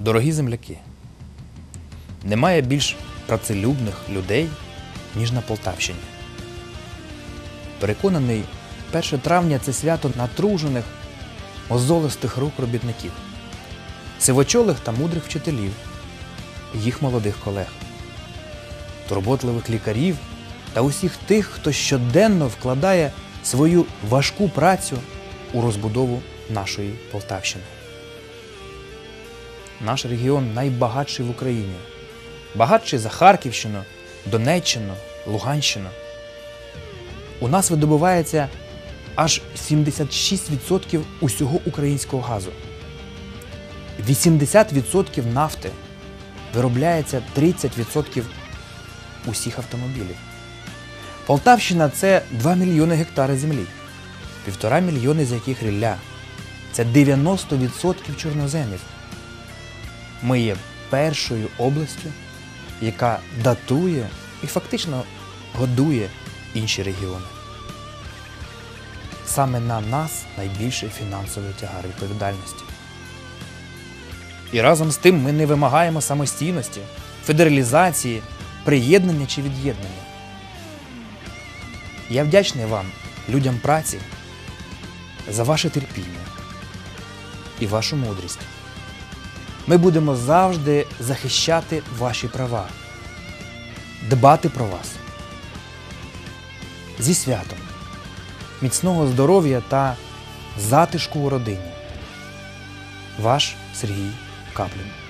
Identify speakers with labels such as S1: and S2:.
S1: Дорогі земляки, немає більш працелюбних людей, ніж на Полтавщині. Переконаний, 1 травня це свято натружених, мозолистих рук робітників, сивочолих та мудрих вчителів, їх молодих колег, турботливих лікарів та усіх тих, хто щоденно вкладає свою важку працю у розбудову нашої Полтавщини. Наш регіон найбагатший в Україні. Багатший за Харківщину, Донеччину, Луганщину. У нас видобувається аж 76% усього українського газу. 80% нафти виробляється 30% усіх автомобілів. Полтавщина це 2 мільйони гектари землі, півтора мільйони з яких рілля. Це 90% чорноземів. Ми є першою областю, яка датує і фактично годує інші регіони. Саме на нас найбільший фінансовий тягар відповідальності. І разом з тим ми не вимагаємо самостійності, федералізації, приєднання чи від'єднання. Я вдячний вам, людям праці, за ваше терпіння і вашу мудрість. Ми будемо завжди захищати ваші права, дбати про вас. Зі святом, міцного здоров'я та затишку у родині. Ваш Сергій Каплін.